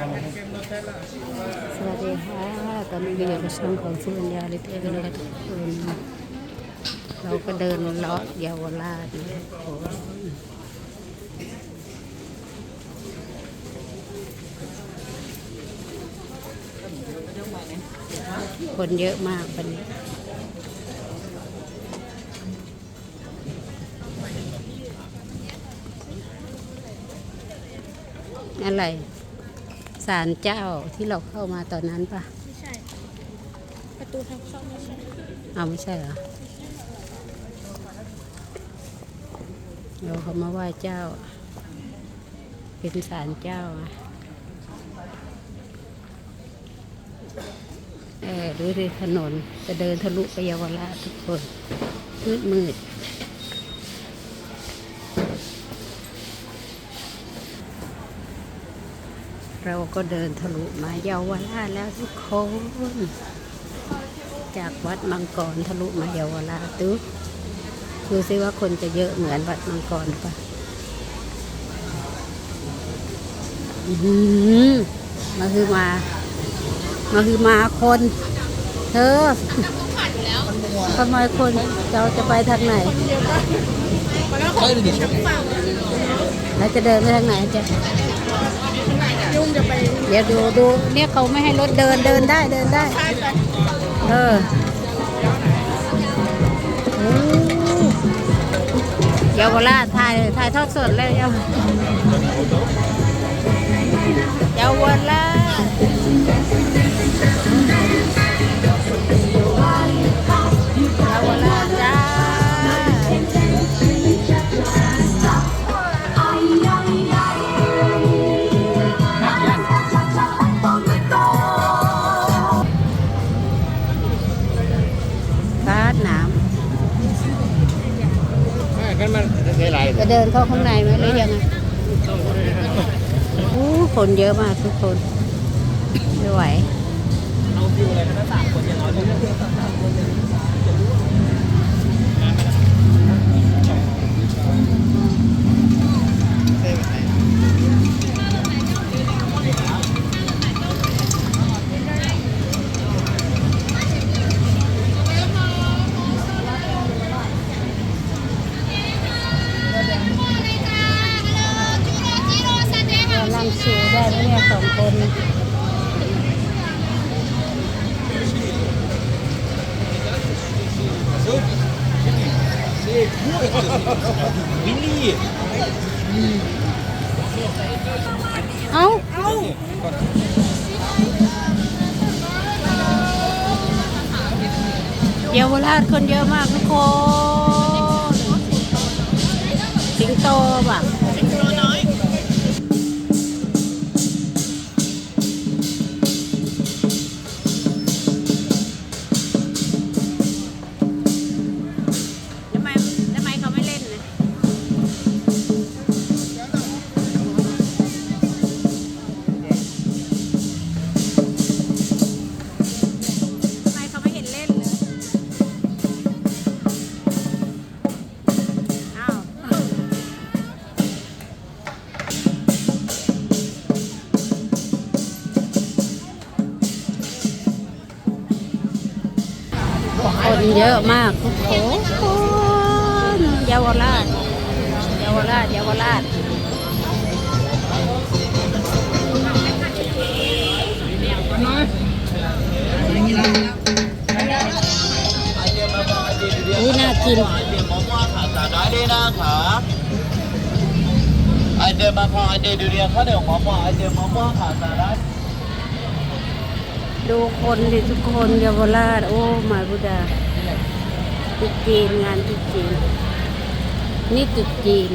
สวัสดีค่ะตอนนี้ก็อยู่กับช่องของสุริยาลิเทกันแล้วทุกคนเราก็เดินเลาะเยาวราชนะทุกคนเยอะมากวันนี้อะไราลเจ้าที่เราเข้ามาตอนนั้นปะไม่ใช่ ประตูทางเข้าไม่ใช่เอาไม่ใช่เหรอเราเขามาไหว้เจ้า เป็นศาลเจ้าอะเออดูดิถนนจะเดินทะลุไปเยาวราชทุกคนมืดมืด เราก็เดินทะลุมาเยาวราชแล้วทุกคนจากวัดมังกรทะลุมาเยาวราชดูดูซิว่าคนจะเยอะเหมือนวัดมังกรปะอื้อหือมาคือมา มาคือมาคน เธอทำไมคนเราจะไปทางไหนแล้วจะเดินไปทางไหนจะยุ่งจะไป เดี๋ยวดูดูเนี่ยเขาไม่ให้รถเดินเดินได้เดินได้ เออเยาวราชถ่ายถ่ายทอดสดเลยเยาวเยาวราชเยาวราช เดินเข้าข้างในไหมหรือยังไงโอ้คนเยอะมากทุกคนไม่ไหว ไหมเนี่ยสองคนวิลลี่เอาเอาเยาวราชคนเยอะมากทุกคน สิงโตป่ะสิ อะมากทุกคนเยาวราชเยาวราชเยาวราชอุ้ยน่ากินไอเดียมะม่วงขาดสารได้ด้วยนะคะไอเดียมะพร้าวไอเดียดูเรียนข้าวเหนียวมะม่วงไอเดียมะม่วงขาดสารได้ดูคนดิทุกคนเยาวราชโอ้มายพุทธา จุดจีนงานจุดจีน นี่จุดจีน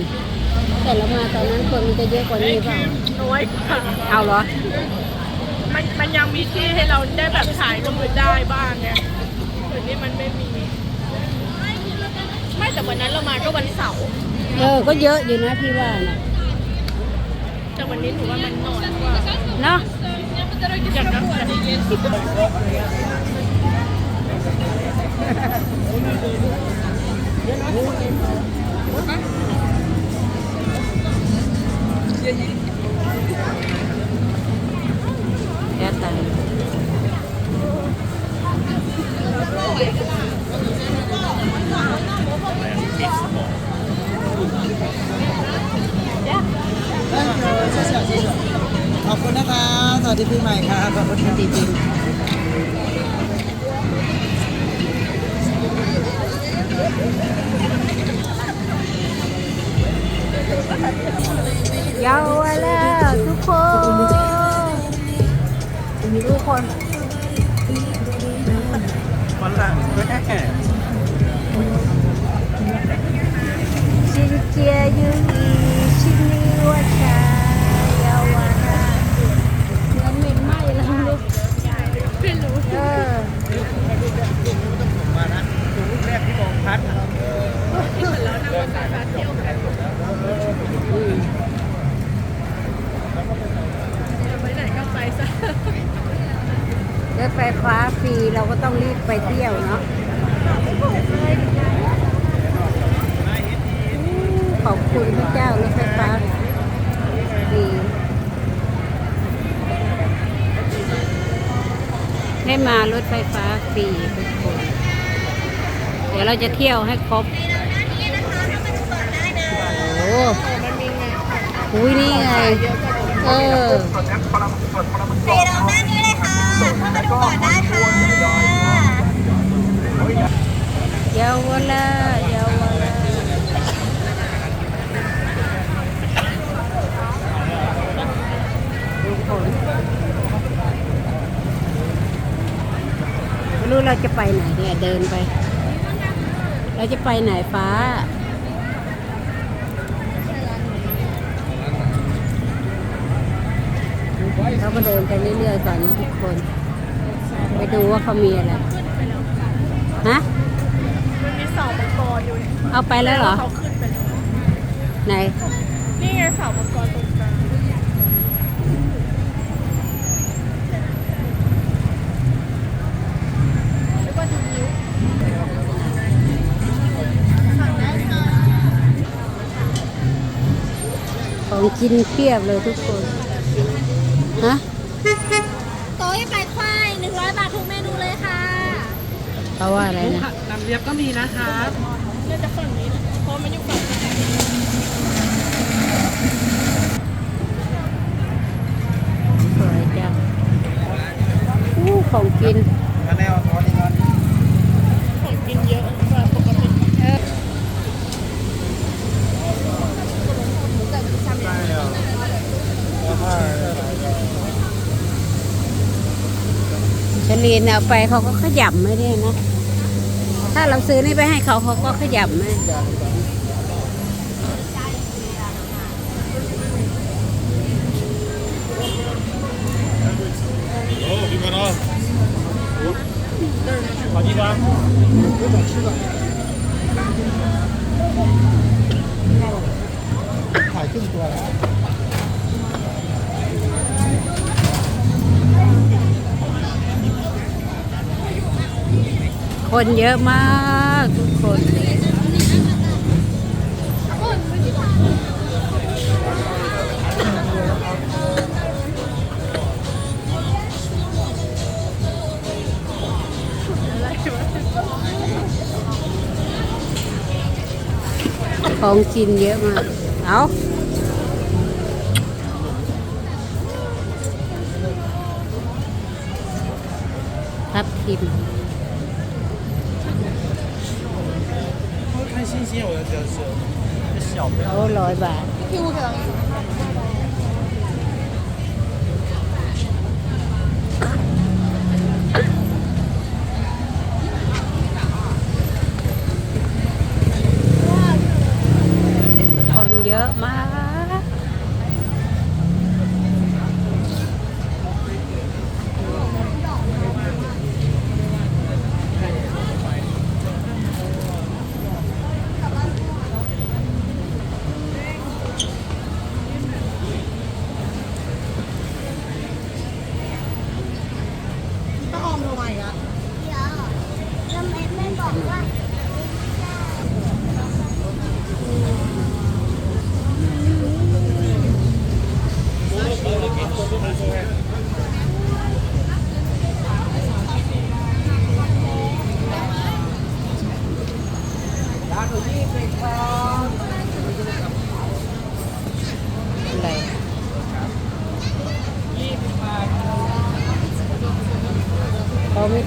แต่เรามาตอนนั้นคนมันจะเยอะกว่านี้เปล่าน้อยกว่าเอาเหรอ มันมันยังมีที่ให้เราได้แบบถ่ายรูปได้บ้างไงส่วนนี้มันไม่มี ไม่แต่วันนั้นเรามาก็วันเสาร์ เออ ก็เยอะอยู่นะพี่ว่านะแต่วันนี้หนูว่ามันน้อยกว่าเนาะอยากจะ จ้ ขอบคุณพระเจ้ารถไฟฟ้าฟรีได้มารถไฟฟ้าฟรีทุกคน เดี๋ยวเราจะเที่ยวให้ครบโอ้โหมันมีไงอุ้ยนี่ไง เออใครลองด้านนี้เลยค่ะเข้ามาดูก่อนได้ค่ะเยาวราชเยาวราชทุกคน ไม่รู้เราจะไปไหนเนี่ยเดินไป เราจะไปไหนฟ้า เขาก็เดินไปเรื่อยๆก่อนนะทุกคน ไปดูว่าเขามีอะไร ฮะ มันมีเสามังกรอยู่เนี่ยเอาไปแล้วเหรอ เขาขึ้นไปแล้วไหน นี่ไงเสามังกรตรง กินเพียบเลยทุกคน ฮะโต๊ะไก่ควาย100บาททุกเมนูเลยค่ะเขาว่าอะไรนะ น้ำเลียบก็มีนะครับน่าจะฝั่งนี้นะเพราะมันอยู่ฝั่งนี้สวยจังอู้ของกินมาแนวทอดนี่ก่อน ของกินเยอะกว่าปกติ ช ลีนเอาไปเขาก็ขยำไม่ได้นะ ถ้าเราซื้อนี่ไปให้เขาเขาก็ขยำไมขอดีครับถ่ายครึ่ คนเยอะมากทุกคนของกินเยอะมาก เอาทับทิม 鲜，我就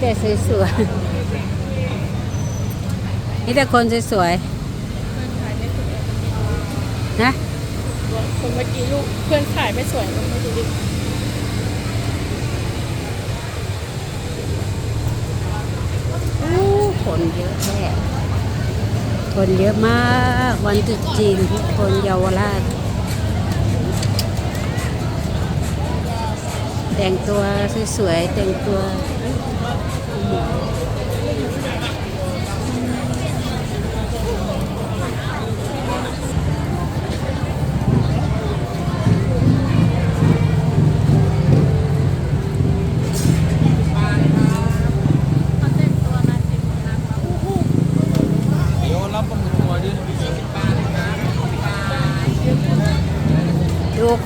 แต่สวยๆมีแต่คนสวยๆนะคนเมื่อกี้ลูกเพื่อนถ่ายไม่สวยลงมาดูดิอู้คนเยอะแท้คนเยอะมากวันตรุษจีนคนเยาวราชแต่งตัวสวยๆแต่งตัว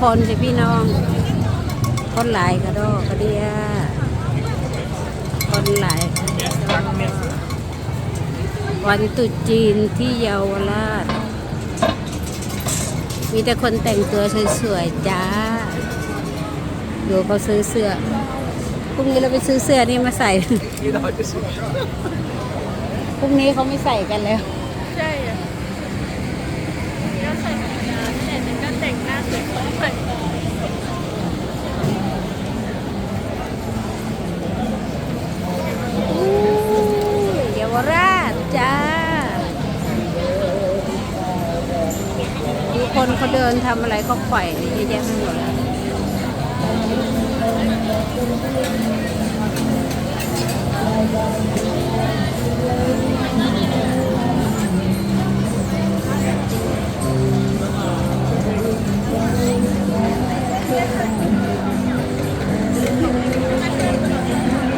คนสิพี่น้อง คนหลายกระดอกกระเดียคนหลายกระดอกวันตรุษจีนที่เยาวราช มีแต่คนแต่งตัวสวยๆจ้าดูเขาซื้อเสื้อพรุ่งนี้เราไปซื้อเสื้อนี่มาใส่ที่เราจะสวยพรุ่งนี้เขาไม่ใส่กันแล้ว ใช่อะก็ใส่ธรรมดาแต่ฉันก็แต่งหน้าสวยๆใส่ เยาวราชจ้าดูคนเขาเดินทำอะไรเขาปล่อยเยอะแยะไปหมดเลย Thank you.